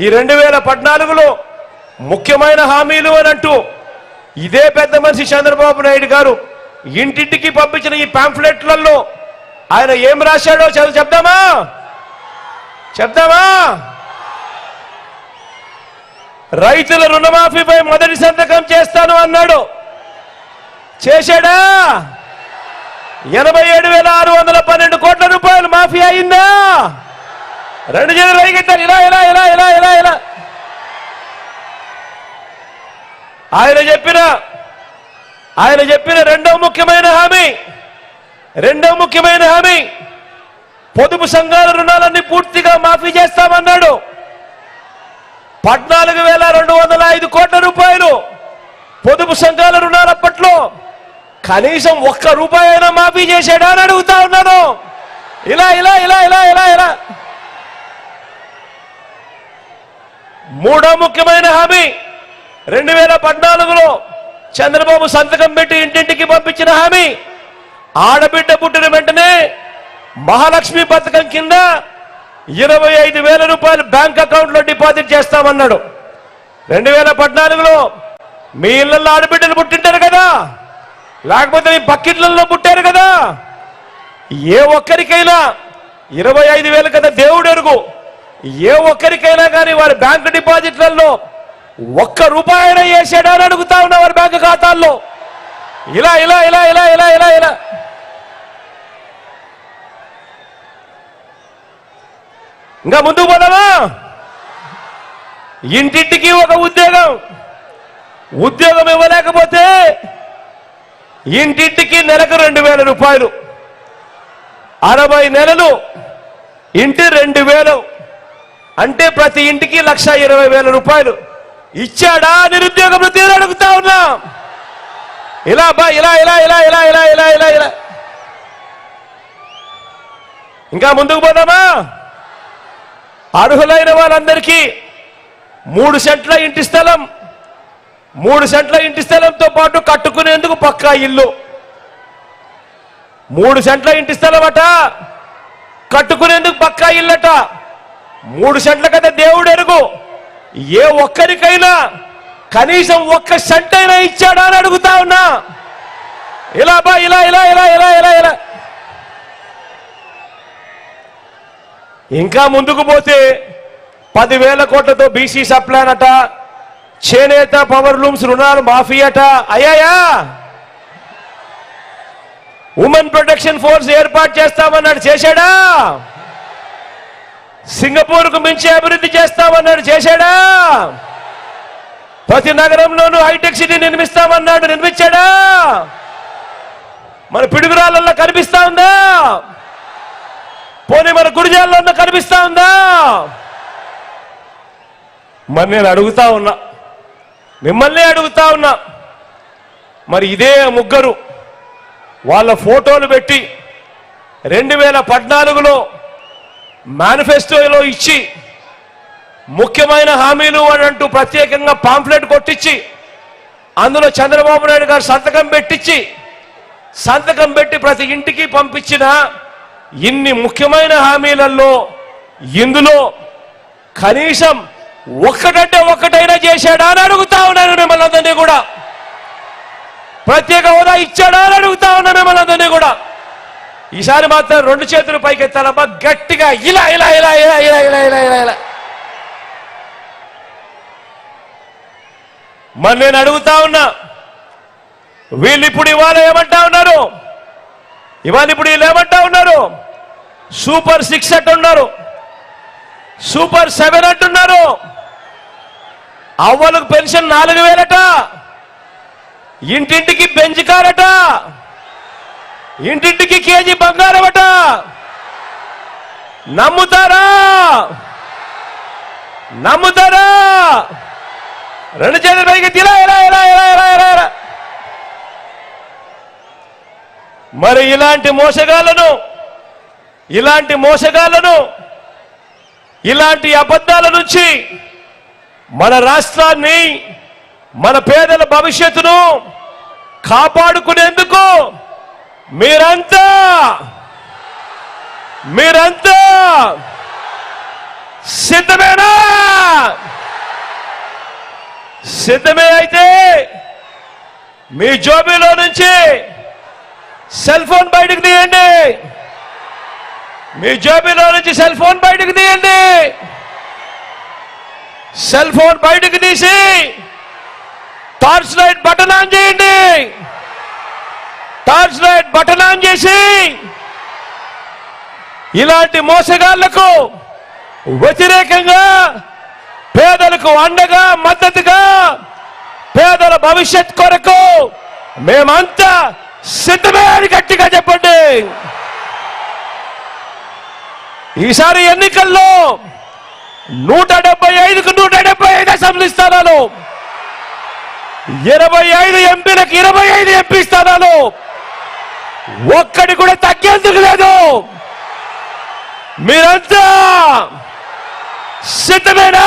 ఈ రెండు వేల పద్నాలుగులో ముఖ్యమైన హామీలు అని అంటూ ఇదే పెద్ద మనిషి చంద్రబాబు నాయుడు గారు ఇంటింటికి పంపించిన ఈ పాంఫ్లెట్లలో ఆయన ఏం రాశాడో చదువు చెప్దామా? చెప్దామా? రైతుల రుణమాఫీపై మొదటి సంతకం చేస్తాను అన్నాడు. చేశాడా? ఎనభై ఏడు వేల ఆరు వందల పన్నెండు కోట్ల రూపాయలు మాఫీ అయిందా? రెండు చేతులు పైకెత్తారు ఇలా ఇలా ఇలా ఇలా ఇలా ఇలా. ఆయన చెప్పిన ఆయన చెప్పిన రెండవ ముఖ్యమైన హామీ రెండవ ముఖ్యమైన హామీ పొదుపు సంఘాల రుణాలన్నీ పూర్తిగా మాఫీ చేస్తామన్నాడు. పద్నాలుగు వేల రెండు వందల ఐదు కోట్ల రూపాయలు పొదుపు సంఘాల రుణాలు అప్పట్లో కనీసం ఒక్క రూపాయి అయినా మాఫీ చేశాడా అని అడుగుతా ఉన్నాను. ఇలా ఇలా ఇలా ఇలా ఇలా ఇలా. మూడో ముఖ్యమైన హామీ. రెండు వేల పద్నాలుగులో చంద్రబాబు సంతకం పెట్టి ఇంటింటికి పంపించిన హామీ. ఆడబిడ్డ పుట్టిన వెంటనే మహాలక్ష్మి పథకం కింద ఇరవై ఐదు వేల రూపాయలు బ్యాంక్ అకౌంట్లో డిపాజిట్ చేస్తామన్నాడు. రెండు వేల పద్నాలుగులో మీ ఇళ్ళలో ఆడబిడ్డలు పుట్టింటారు కదా. లేకపోతే మీ పక్కిట్లలో పుట్టారు కదా. ఏ ఒక్కరికైనా ఇరవై ఐదు వేలు కదా దేవుడు ఎరుగు ఏ ఒక్కరికైనా కానీ వారి బ్యాంక్ డిపాజిట్లలో ఒక్క రూపాయన అయినా వేసాడా అని అడుగుతా ఉన్నా వారి బ్యాంక్ ఖాతాల్లో. ఇలా ఇలా ఇలా ఇలా ఇలా ఇలా ఇలా. ఇంకా ముందుకు పోదామా? ఇంటింటికి ఒక ఉద్యోగం. ఉద్యోగం ఇవ్వలేకపోతే ఇంటింటికి నెలకు రెండు వేల రూపాయలు. అరవై నెలలు ఇంటి రెండు వేలు. అంటే ప్రతి ఇంటికి లక్ష ఇరవై వేల రూపాయలు. ఇచ్చాడా? నిరుద్యోగ వృత్తి అడుగుతా ఉన్నా. ఇలా బా ఇలా ఇలా ఇలా ఇలా ఇలా ఇలా ఇలా ఇలా. ఇంకా ముందుకు పోదామా? అర్హులైన వాళ్ళందరికీ మూడు సెంట్ల ఇంటి స్థలం మూడు సెంట్ల ఇంటి స్థలంతో పాటు కట్టుకునేందుకు పక్కా ఇల్లు. మూడు సెంట్ల ఇంటి స్థలం అట కట్టుకునేందుకు పక్కా ఇల్లట. మూడు సెంట్ల కదా దేవుడు ఎరుగు. ఏ ఒక్కరికైనా కనీసం ఒక్క సెంట్ అయినా ఇచ్చాడా అని అడుగుతా ఉన్నా. ఇలా బా ఇలా ఇలా ఇలా ఇలా ఇలా ఇలా. ఇంకా ముందుకు పోతే పదివేల కోట్లతో బీసీ సప్లాన్ అట చేనేత పవర్ లూమ్స్ రుణాలు మాఫీ అట. అయ్యాయా ఉమెన్ ప్రొటెక్షన్ ఫోర్స్ ఏర్పాటు చేస్తామన్నాడు చేశాడా? సింగపూర్కు మించి అభివృద్ధి చేస్తామన్నాడు చేశాడా? ప్రతి నగరంలోనూ హైటెక్ సిటీ నిర్మిస్తామన్నాడు నిర్మించాడా? మన పిడుగురాళ్ళల్లో కనిపిస్తా ఉందా? పోనీ మన గురిజాల్లో కనిపిస్తా ఉందా? మరి నేను అడుగుతా ఉన్నా. మిమ్మల్ని అడుగుతా ఉన్నా. మరి ఇదే ముగ్గురు వాళ్ళ ఫోటోలు పెట్టి రెండు వేల పద్నాలుగులో మేనిఫెస్టోలో ఇచ్చి ముఖ్యమైన హామీలు అని అంటూ ప్రత్యేకంగా పాంఫ్లెట్ కొట్టించి అందులో చంద్రబాబు నాయుడు గారు సంతకం పెట్టించి సంతకం పెట్టి ప్రతి ఇంటికి పంపించిన ఇన్ని ముఖ్యమైన హామీలలో ఇందులో కనీసం ఒక్కటంటే ఒక్కటైనా చేశాడా అని అడుగుతా ఉన్నాను మిమ్మల్ని అందరినీ కూడా. ప్రత్యేక హోదా ఇచ్చాడా అని అడుగుతా ఉన్నా మిమ్మల్ని అందరినీ కూడా. ఈసారి మాత్రం రెండు చేతులు పైకెత్తాలమ్మా. గట్టిగా ఇలా ఇలా ఇలా ఇలా ఇలా ఇలా ఇలా ఇలా ఇలా. మరి నేను అడుగుతా ఉన్నా వీళ్ళు ఇప్పుడు ఇవాళ ఏమంటా ఉన్నారు? ఇవాళ ఇప్పుడు వీళ్ళు ఏమంటా ఉన్నారు? సూపర్ సిక్స్ అంటున్నారు. సూపర్ సెవెన్ అంటున్నారు. అవ్వలకు పెన్షన్ నాలుగు వేలట. ఇంటింటికి బెంచ్ కారట. ఇంటింటికి కేజీ బంగారం అట. నమ్ముతారా? నమ్ముతారా? రెండు చేతుల పైకి ఇలా ఇలా ఇలా ఇలా ఇలా ఇలా మరి ఇలాంటి మోసగాళ్ళను ఇలాంటి మోసగాళ్ళను ఇలాంటి అబద్ధాల నుంచి మన రాష్ట్రాన్ని మన పేదల భవిష్యత్తును కాపాడుకునేందుకు మీరంతా మీరంతా సిద్ధమేనా? సిద్ధమే అయితే మీ జోబీలో నుంచి సెల్ ఫోన్ బయటకు తీయండి. మీ జోబీలో నుంచి సెల్ ఫోన్ బయటకు తీయండి. సెల్ ఫోన్ బయటకు తీసి టార్చ్ లైట్ బటన్ ఆన్ చేయండి. టార్చ్ లైట్ బటన్ ఆన్ చేసి ఇలాంటి మోసగాళ్ళకు వ్యతిరేకంగా పేదలకు అండగా మద్దతుగా పేదల భవిష్యత్ కొరకు మేమంతా సిద్ధమే అని గట్టిగా చెప్పండి. ఈసారి ఎన్నికల్లో నూట డెబ్బై ఐదుకు నూట డెబ్బై ఐదు అసెంబ్లీ స్థానాలు ఇరవై ఐదు ఎంపీలకు ఇరవై ఐదు ఎంపీ స్థానాలు ఒక్కడి కూడా తగ్గేందుకు లేదు. మీరంతా సిద్ధమేనా?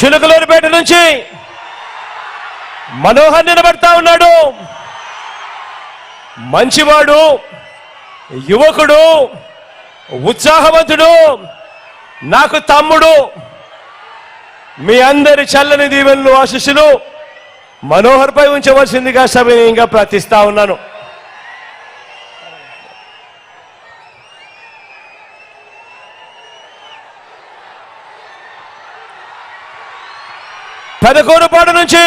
చిలుకలూరిపేట నుంచి మనోహర్ నిలబడతా ఉన్నాడు. మంచివాడు యువకుడు ఉత్సాహవంతుడు నాకు తమ్ముడు. మీ అందరి చల్లని దీవెనలు ఆశిస్సులు మనోహర్పై ఉంచవలసిందిగా సవినయంగా ప్రార్థిస్తా ఉన్నాను. పెదకూరుపాడు నుంచి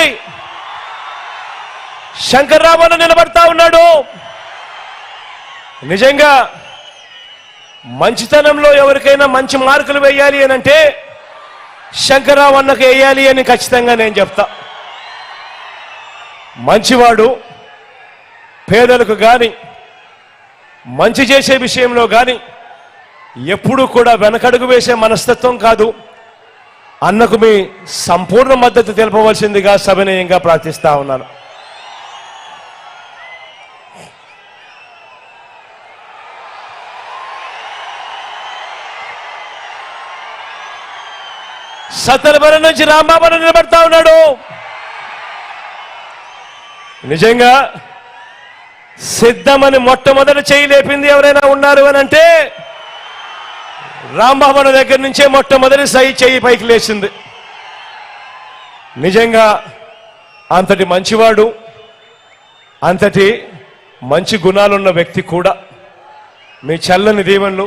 శంకర్రామన్న నిలబడతా ఉన్నాడు. నిజంగా మంచితనంలో ఎవరికైనా మంచి మార్కులు వేయాలి అని అంటే శంకర్రావు వేయాలి అని ఖచ్చితంగా నేను చెప్తా. మంచివాడు పేదలకు కానీ మంచి చేసే విషయంలో కానీ ఎప్పుడూ కూడా వెనకడుగు వేసే మనస్తత్వం కాదు. అన్నకు మీ సంపూర్ణ మద్దతు తెలపవలసిందిగా సవినయంగా ప్రార్థిస్తా ఉన్నాను. సత్తరబల నుంచి రాంబాబు నిలబడతా ఉన్నాడు. నిజంగా సిద్ధమని మొట్టమొదటి చేయి లేపింది ఎవరైనా ఉన్నారు అని అంటే రాంబాబు దగ్గర నుంచే మొట్టమొదటి సై చెయ్యి పైకి లేచింది. నిజంగా అంతటి మంచివాడు అంతటి మంచి గుణాలున్న వ్యక్తి కూడా మీ చల్లని దీవెనలు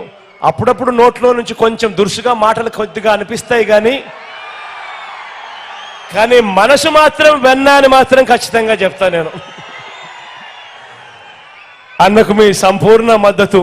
అప్పుడప్పుడు నోట్లో నుంచి కొంచెం దురుసుగా మాటలు కొద్దిగా అనిపిస్తాయి కానీ కానీ మనసు మాత్రం వెన్న అని మాత్రం ఖచ్చితంగా చెప్తా నేను. అన్నకు మీ సంపూర్ణ మద్దతు.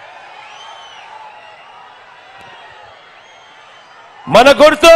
మన గుర్తు